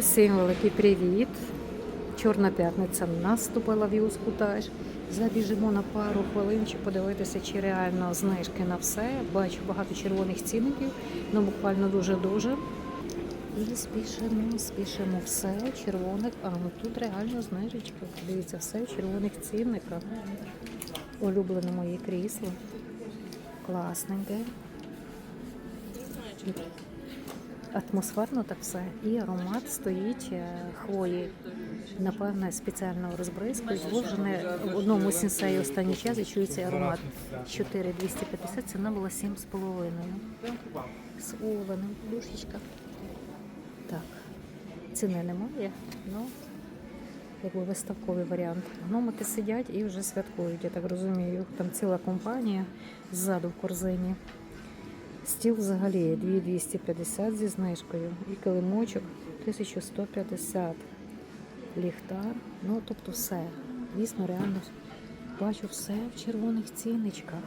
Всім великий привіт! Чорна п'ятниця наступила в юску теж. Забіжимо на пару хвилин, чи подивитися, чи реально знижки на все. Бачу багато червоних цінників, ну буквально дуже-дуже. І спішимо, спішимо все червоних. А ну тут реально знижечки. Дивіться, все в червоних цінниках. Улюблене моє крісло. Класненьке. Атмосферно так все. І аромат стоїть е, хвої. Напевне, спеціально розбризкують. Вложене в одному сінсеї останній час чується аромат. 4,250, ціна була 7,5. З оленем, душечка. Так, ціни немає, ну якби виставковий варіант. Гномики сидять і вже святкують, я так розумію. Там ціла компанія ззаду в корзині. Стіл взагалі 2250 зі знижкою і килимочок 1150. Ліхтар, ну тобто все. Дійсно, реально бачу все в червоних цінничках.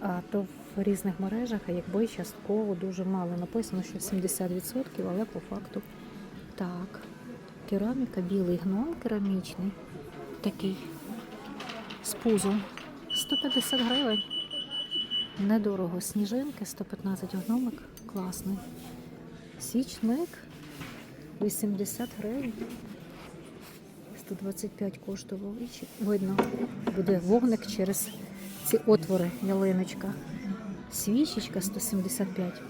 А то в різних мережах, а якби частково дуже мало. Написано, що 70%, але по факту так. Кераміка, білий гном керамічний, такий з пузом. 150 гривень. Недорого. Сніжинки, 115 гномик, класний. Січник 80 гривень. 125 коштував. Видно, буде вогник через ці отвори, ялиночка. Свічечка 175.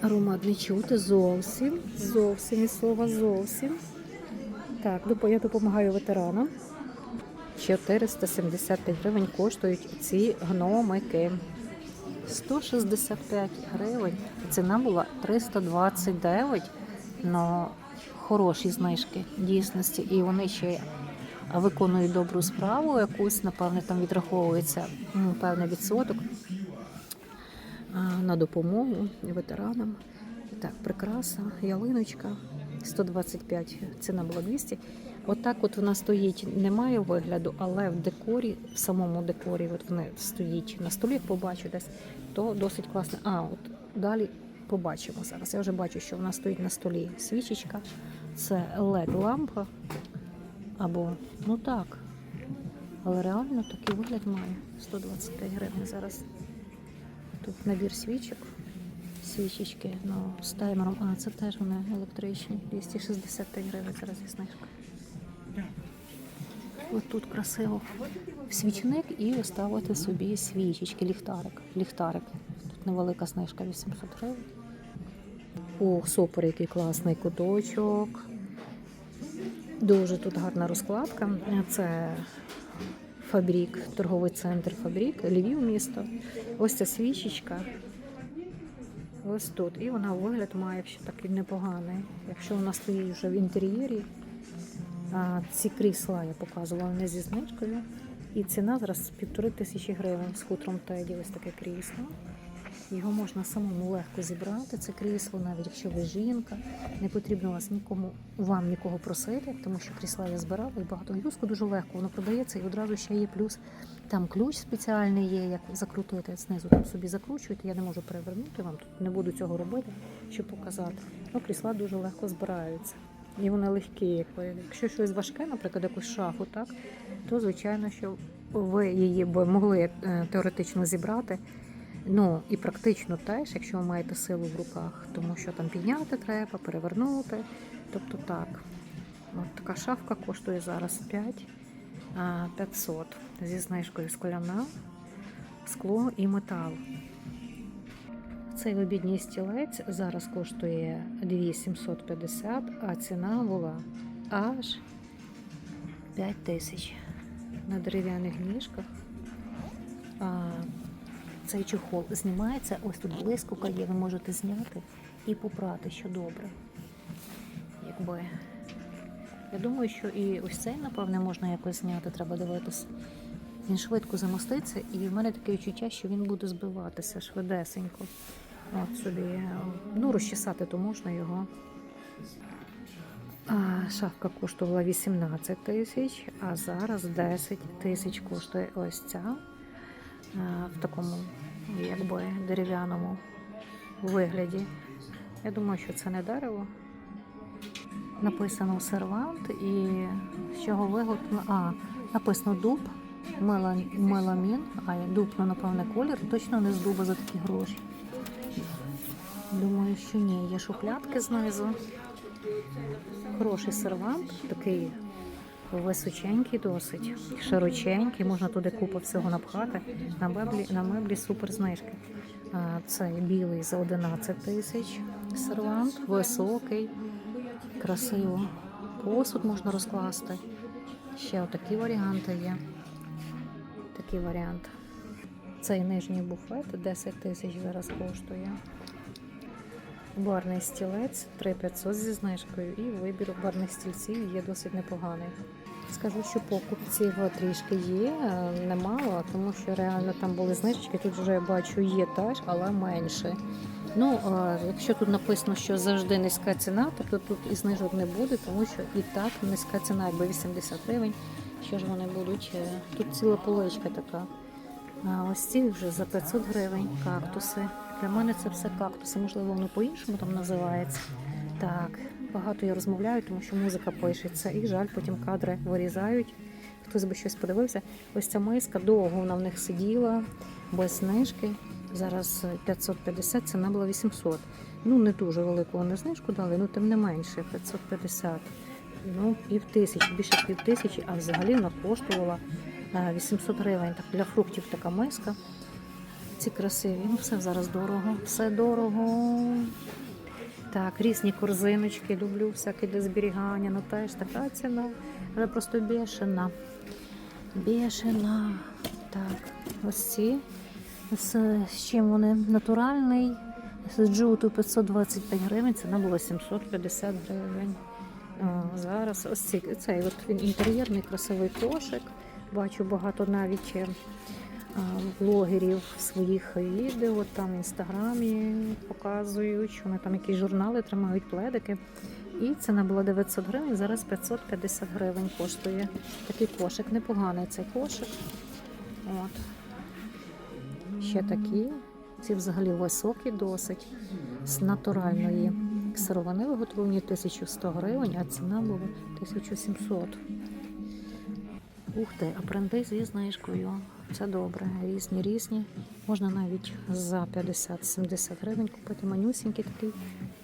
Аромат не чути зовсім. Зовсім і слова зовсім. Так, я допомагаю ветеранам. 475 гривень коштують ці гномики. 165 гривень. Ціна була 329 на хороші знижки дійсності. І вони ще виконують добру справу, якусь, напевне, там відраховується певний відсоток на допомогу ветеранам. Так, прикраса, ялиночка 125, ціна була 200. Отак от вона стоїть, немає вигляду, але в декорі, в самому декорі, от вона стоїть на столі, як побачу десь, то досить класно. А, от далі побачимо зараз. Я вже бачу, що вона стоїть на столі. Свічечка, це led лампа або ну так. Але реально такий вигляд має 125 гривень зараз. Тут набір свічок, свічечки ну, з таймером. А, це теж вони електричні. 265 гривень зараз є знижка. Тут красиво свічник і ставити собі свічечки, ліхтарик. Ліхтарик. Тут невелика знижка 800 гривень. О, супер, який класний куточок. Дуже тут гарна розкладка. Це Фабрік, торговий центр Фабрік, Львів місто. Ось ця свічечка. Ось тут. І вона вигляд має ще такий непоганий. Якщо вона стоїть вже в інтер'єрі, ці крісла я показувала не зі знижкою. І ціна зараз півтори тисячі гривень з хутром теді. Ось таке крісло. Його можна самому легко зібрати. Це крісло, навіть якщо ви жінка, не потрібно вас нікому вам нікого просити, тому що крісла я збирала і багато юску дуже легко. Воно продається і одразу ще є плюс. Там ключ спеціальний є, як закрутити знизу. Там собі закручуєте. Я не можу перевернути вам тут. Не буду цього робити, щоб показати. Ну, крісла дуже легко збираються. І вони легкі, якби. Якщо щось важке, наприклад, якусь шафу, так, то звичайно, що ви її б могли е, теоретично зібрати. Ну і практично теж, якщо ви маєте силу в руках, тому що там підняти треба, перевернути. Тобто так. От така шафка коштує зараз 5 500 зі знижкою скляна, скло і метал. Цей обідній стілець зараз коштує 2750, а ціна була аж 5 тисяч на дерев'яних ніжках. А, цей чохол знімається, ось тут блискавка є, ви можете зняти і попрати, що добре. Якби. Я думаю, що і ось цей, напевне, можна якось зняти, треба дивитися. Він швидко замоститься, і в мене таке відчуття, що він буде збиватися швидесенько. От собі. Ну, розчесати то можна його. А, шафка коштувала 18 тисяч, а зараз 10 тисяч коштує ось ця в такому якби дерев'яному вигляді. Я думаю, що це не дерево. Написано сервант і з чого виготовлено. А, написано дуб, меламін, а дуб, ну, напевне, колір, точно не з дуба за такі гроші. Думаю, що ні. Є шухлядки знизу. Хороший сервант, такий височенький досить, широченький, можна туди купу всього напхати. На меблі, на меблі супер знижки. А, Цей білий за 11 тисяч сервант, високий, красиво. Посуд можна розкласти. Ще отакі варіанти є. Такий варіант. Цей нижній буфет 10 тисяч зараз коштує. Барний стілець 3500 зі знижкою і вибір барних стільців є досить непоганий. Скажу, що покупців трішки є, е, немало, тому що реально там були знижки. Тут вже я бачу є теж, але менше. Ну, е, якщо тут написано, що завжди низька ціна, тобто тут і знижок не буде, тому що і так низька ціна, якби 80 гривень. Що ж вони будуть? Е, Тут ціла поличка така. А ось ці вже за 500 гривень кактуси. Для мене це все кактуси, можливо, воно по-іншому там називається. Так, багато я розмовляю, тому що музика пишеться, і жаль, потім кадри вирізають. Хтось би щось подивився. Ось ця миска довго вона в них сиділа, без знижки. Зараз 550, ціна була 800. Ну, не дуже велику вони знижку дали, ну тим не менше, 550. Ну, пів тисячі, більше пів тисячі, а взагалі вона коштувала е, 800 гривень. Так, для фруктів така миска. Ці красиві. Ну, все зараз дорого. Все дорого. Так, різні корзиночки, люблю всяке для зберігання. Ну теж така ціна. Але просто бешена. Бешена. Так, ось ці. З, з чим вони? Натуральний. З джуту 525 гривень, ціна була 750 гривень. О, зараз ось ці, цей от інтер'єрний красивий кошик. Бачу багато навіть е, блогерів своїх відео, там в інстаграмі показують, що вони там якісь журнали тримають пледики. І ціна була 900 гривень, зараз 550 гривень коштує. Такий кошик, непоганий цей кошик. От. Ще такі. Ці взагалі високі досить. З натуральної сировини виготовлені 1100 гривень, а ціна була 1700. Ух ти, а бренди зі знижкою. Це добре. Різні різні. Можна навіть за 50-70 гривень купити манюсінький такий.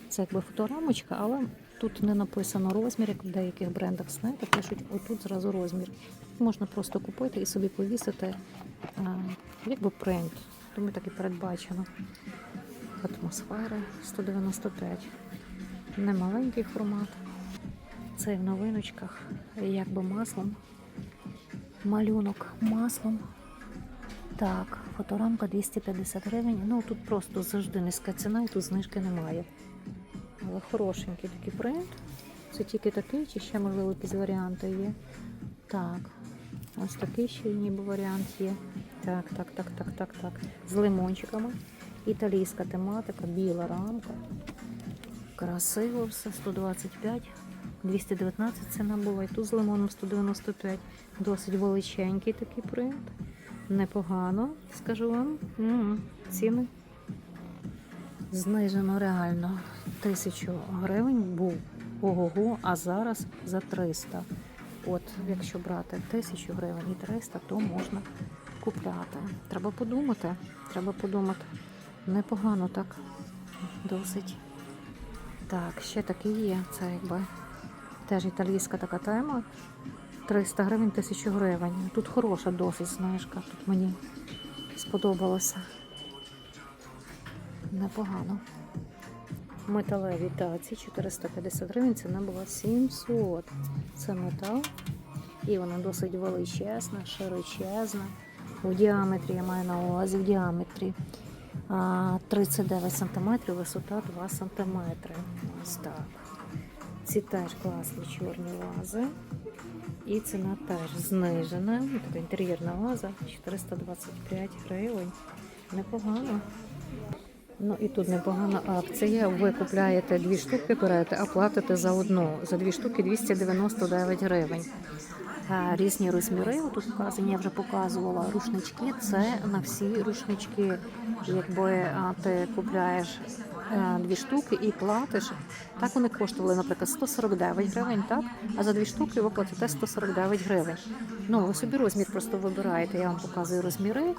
Це якби фоторамочка, але тут не написано розмір, як в деяких брендах знаєте, пишуть отут зразу розмір. Можна просто купити і собі повісити а, якби принт. Тому так і передбачено. Атмосфера 195. Немаленький формат. Це в новиночках, якби маслом. Малюнок маслом. Так, фоторамка 250 гривень. Ну тут просто завжди низька ціна і тут знижки немає. Але хорошенький такий принт. Це тільки такий, чи ще, можливо, якісь варіанти є. Так, ось такий ще ніби варіант є. Так, так, так, так, так, так. З лимончиками. Італійська тематика, біла рамка. Красиво все, 125. 219 ціна була. І тут з лимоном 195. Досить величенький такий принт. Непогано, скажу вам. М, Ціни. Знижено реально. Тисячу гривень був ого-го, а зараз за 300. От, якщо брати тисячу гривень і 300, то можна купляти. Треба подумати. Треба подумати. Непогано так. Досить. Так, ще такі є. Це якби теж італійська така тема. 300 гривень, 1000 гривень. Тут хороша досить знижка. Тут мені сподобалося. Непогано. Металеві таці 450 гривень, ціна була 700. Це метал. І вона досить величезна, широчезна. В діаметрі я маю на увазі в діаметрі. 39 см, висота 2 см. Ось так. Ці теж класні чорні вази. І ціна теж знижена. Така інтер'єрна ваза 425 гривень. Непогано. Ну і тут непогана акція. Ви купляєте дві штуки, берете, а платите за одну. За дві штуки 299 гривень. Різні розміри тут вказані, я вже показувала. Рушнички це на всі рушнички. Якби ти купляєш е, дві штуки і платиш. Так вони коштували, наприклад, 149 гривень, так? А за дві штуки ви платите 149 гривень. Ну, ви собі розмір просто вибираєте. Я вам показую розміри.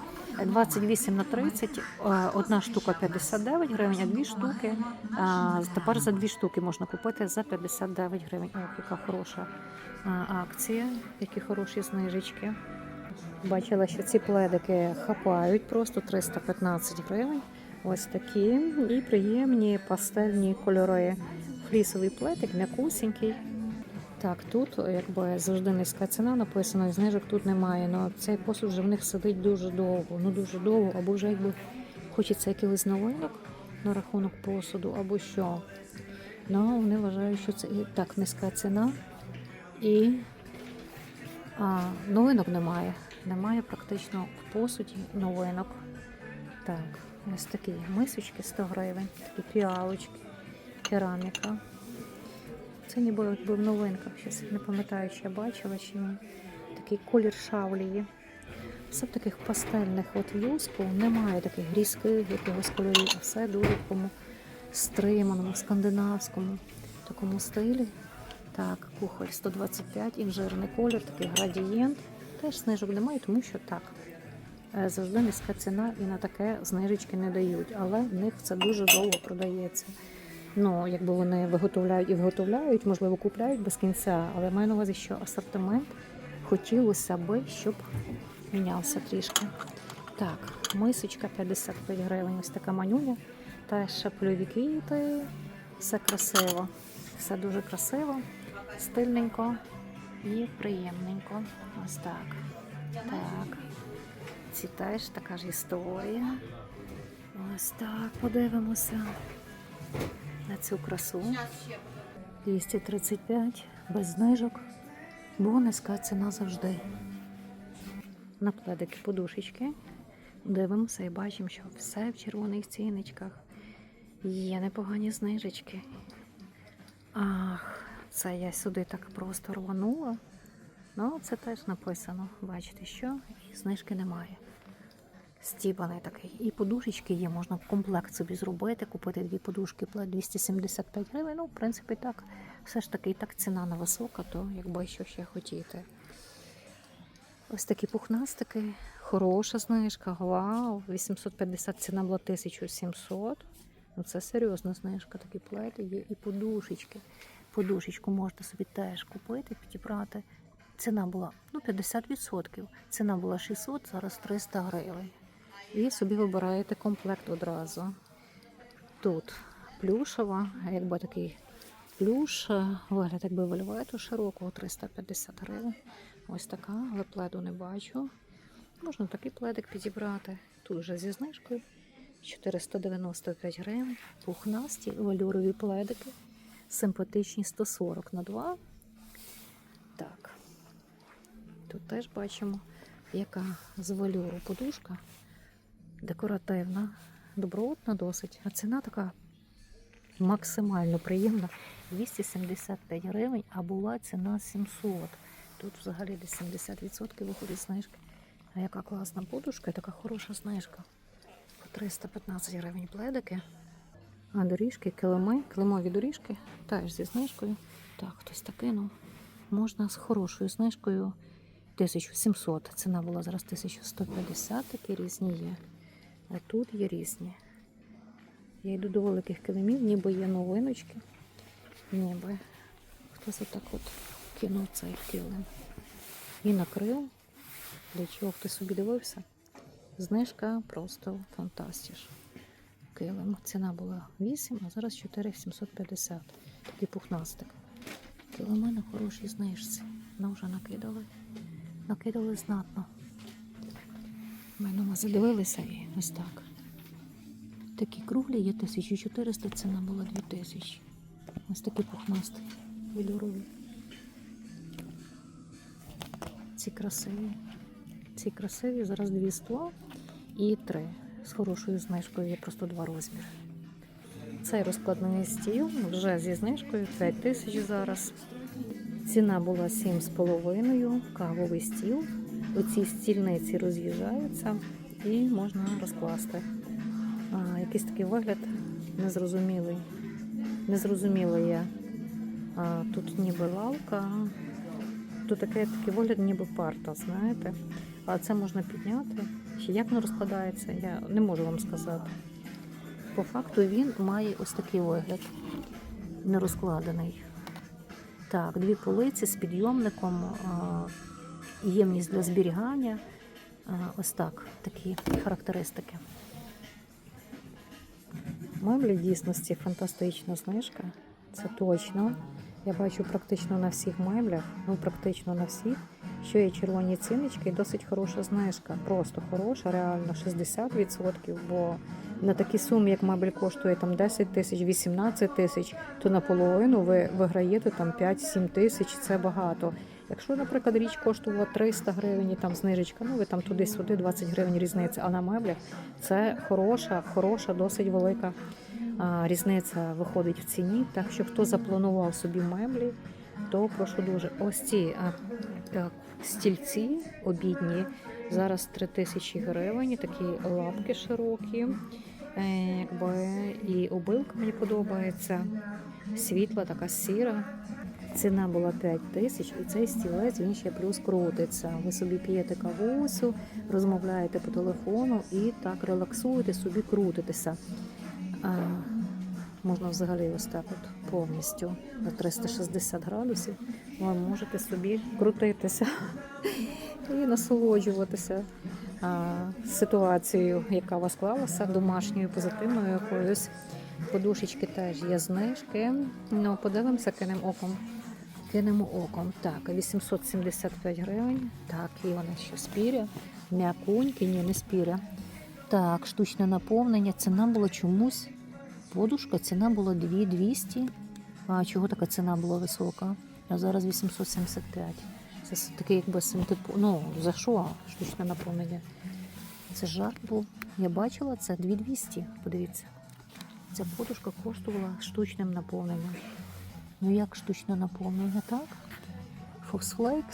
28 на 30, е, одна штука 59 гривень, а дві штуки. а, Тепер за дві штуки можна купити за 59 гривень. Ох, яка хороша акція, які хороші знижечки. Бачила, що ці пледики хапають просто 315 гривень. Ось такі. І приємні пастельні кольори. Флісовий плетик, м'якусінький. Так, тут якби завжди низька ціна написано, і знижок тут немає. Ну цей посуд вже в них сидить дуже довго, ну дуже довго, або вже якби хочеться якихось новинок на рахунок посуду, або що. Ну, вони вважають, що це і так низька ціна. І а, новинок немає. Немає практично в посуді новинок. Так, ось такі мисочки 100 гривень, такі піалочки, кераміка. Це ніби якби в новинках. Щось не пам'ятаю, чи я бачила чи ні. Такий колір шавлії. Все в таких пастельних от юску. Немає таких різких якихось кольорів, а все дуже такому стриманому, скандинавському такому стилі. Так, кухоль 125, інжирний колір, такий градієнт. Теж знижок немає, тому що так. Е, Завжди низька ціна і на таке знижечки не дають, але в них це дуже довго продається. Ну, якби вони виготовляють і виготовляють, можливо, купляють без кінця, але маю на увазі, що асортимент хотілося би, щоб мінявся трішки. Так, мисочка 55 гривень, ось така манюня. Та шапльові квіти. Все красиво. Все дуже красиво, стильненько і приємненько. Ось так. Так. Ці теж така ж історія. Ось так, подивимося на цю красу. 235 без знижок, бо низька ціна завжди. На подушечки. Дивимося і бачимо, що все в червоних ціночках. Є непогані знижечки. Ах, це я сюди так просто рванула. Ну, це теж написано. Бачите, що і знижки немає. Стібаний такий. І подушечки є, можна комплект собі зробити, купити дві подушки плед 275 гривень. Ну, в принципі, так. Все ж таки, і так ціна не висока, то якби що ще хотіти. Ось такі пухнастики, хороша знижка, вау, 850 ціна була 1700. Ну це серйозна знижка, такі пледи є і подушечки. Подушечку можете собі теж купити, підібрати. Ціна була ну, 50%. Ціна була 600, зараз 300 гривень. І собі вибираєте комплект одразу. Тут плюшева, якби такий плюш, е, вигляд якби вельвету широкого 350 гривень. Ось така, але пледу не бачу. Можна такий пледик підібрати. Тут вже зі знижкою 495 гривень. Пухнасті валюрові пледики. Симпатичні 140 на 2. Так. Тут теж бачимо, яка з валюру подушка. Декоративна, добротна досить. А ціна така максимально приємна. 275 гривень, а була ціна 700. Тут взагалі десь 70% виходить знижки. А яка класна подушка і така хороша знижка. По 315 гривень пледики. А доріжки, килими, килимові доріжки теж зі знижкою. Так, хтось таки, ну, можна з хорошою знижкою 1700. Ціна була зараз 1150, такі різні є. А тут є різні. Я йду до великих килимів, ніби є новиночки. Ніби хтось отак от кинув цей килим. І накрив. Для чого хтось собі дивився? Знижка просто фантастиш. Килим. Ціна була 8, а зараз 4750. Такий пухнастик. Килими на хорошій знижці. Ну вже накидали. Накидали знатно. Ми ну, задивилися і ось так. Такі круглі є 1400, ціна була 2000. Ось такі пухнасті, вільорові. Ці красиві. Ці красиві, зараз 200 і 3. З хорошою знижкою є просто два розміри. Цей розкладний стіл вже зі знижкою 5 тисяч зараз. Ціна була 7,5, кавовий стіл. Оці стільниці роз'їжджаються і можна розкласти. А, якийсь такий вигляд Незрозумілий. Незрозуміла я. А, тут ніби лавка. Тут таке, такий вигляд, ніби парта, знаєте. А це можна підняти. Як воно розкладається, я не можу вам сказати. По факту він має ось такий вигляд, не розкладений. Так, дві полиці з підйомником, ємність для зберігання. Ось так, такі характеристики. Меблі дійсності фантастична знижка. Це точно. Я бачу практично на всіх меблях, ну практично на всіх, що є червоні ціночки і досить хороша знижка. Просто хороша, реально 60%, бо на такі суми, як мебель коштує там 10 тисяч, 18 тисяч, то наполовину ви виграєте там 5-7 тисяч, це багато. Якщо, наприклад, річ коштувала 300 гривень, і там знижечка, ну ви там туди-сюди 20 гривень різниця, а на меблях це хороша, хороша, досить велика а, різниця виходить в ціні. Так що хто запланував собі меблі, то прошу дуже. Ось ці а, так, стільці обідні. Зараз 3 тисячі гривень, такі лапки широкі. Е, якби, і обилка мені подобається. Світла, така сіра. Ціна була 5 тисяч, і цей стілець він ще плюс крутиться. Ви собі п'єте кавусю, розмовляєте по телефону і так релаксуєте, собі крутитеся. А, можна взагалі ось так от повністю на 360 градусів. Ви можете собі крутитися і насолоджуватися а, ситуацією, яка у вас склалася, домашньою, позитивною якоюсь. Подушечки теж є знижки. Ну, подивимося, кинемо оком. Кинемо оком. Так, 875 гривень. Так, і вони ще спіря. М'якунькі, ні, не спіря. Так, штучне наповнення. Ціна була чомусь. Подушка, ціна була 2200. А чого така ціна була висока? А зараз 875. Це такий якби синтепо. Ну, за що штучне наповнення? Це жарт був. Я бачила це 2200. Подивіться. Ця подушка коштувала штучним наповненням. Ну як штучне наповнення, так? Фоксфлейк,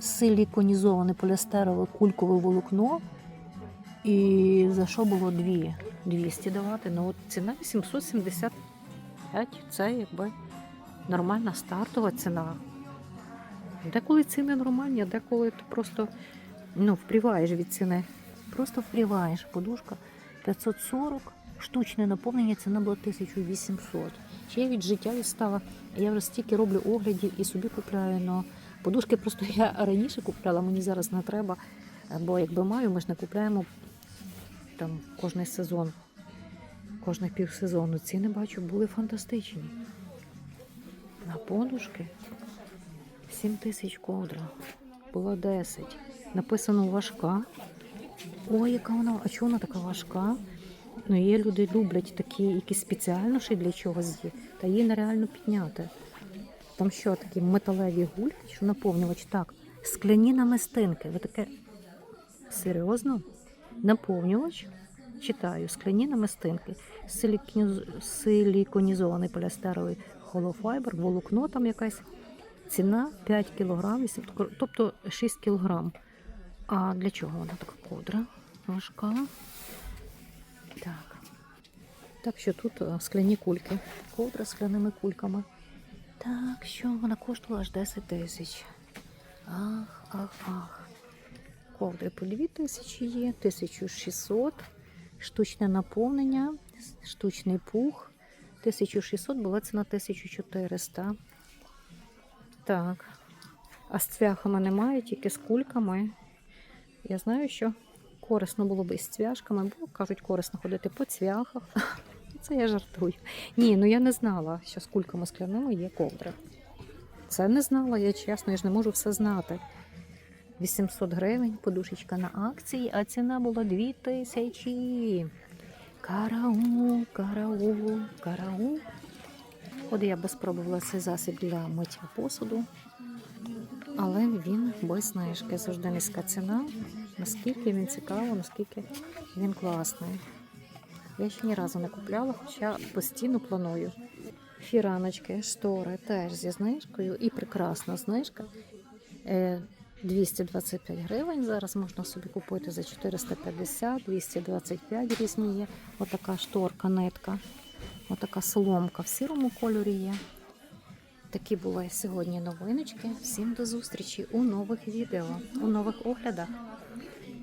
силіконізоване поліастерове кулькове волокно. І за що було 2 200 давати? Ну от ціна 875. Це якби нормальна стартова ціна. Деколи ціни нормальні, а деколи ти просто ну, впріваєш від ціни. Просто впріваєш. Подушка 540, штучне наповнення ціна була 1800. Чи я від життя відстала? Я вже стільки роблю оглядів і собі купляю. Но подушки просто я раніше купляла, мені зараз не треба. Бо якби маю, ми ж не купляємо там кожний сезон, кожних півсезону. Ціни бачу, були фантастичні. На подушки 7 тисяч ковдра. Було 10. Написано важка. Ой, яка вона, а чого вона така важка? Ну, є люди люблять такі, які спеціально ще для чогось є, та її нереально підняти. Там що, такі металеві гульки, що наповнювач? Так, скляні намистинки. Ви таке серйозно? Наповнювач. Читаю, скляні намистинки, силіконіз- силіконізований поліастеровий холофайбер, волокно там якась. Ціна 5 кг, тобто 6 кг. А для чого вона така ковдра? Важка. Так. Так що тут е, скляні кульки. Ковдра з скляними кульками. Так, що вона коштувала аж 10 тисяч. Ах, ах, ах. Ковдри по 2 тисячі є, 1600. Штучне наповнення, штучний пух. 1600 була ціна 1400. Так. А з цвяхами немає, тільки з кульками. Я знаю, що корисно було б із цвяшками, бо кажуть, корисно ходити по цвяхах. Це я жартую. Ні, ну я не знала, що з кульками скляними є ковдри. Це не знала, я чесно, я ж не можу все знати. 800 гривень, подушечка на акції, а ціна була 2000. Караул, караул, караул. От я би спробувала цей засіб для миття посуду, але він без знижки. Завжди низька ціна. Наскільки він цікавий, наскільки він класний. Я ще ні разу не купляла, хоча постійно планую. Фіраночки, штори теж зі знижкою і прекрасна знижка. Е, 225 гривень. Зараз можна собі купити за 450, 225 різні є. Отака шторка, нитка, отака соломка в сірому кольорі є. Такі були сьогодні новиночки. Всім до зустрічі у нових відео, у нових оглядах.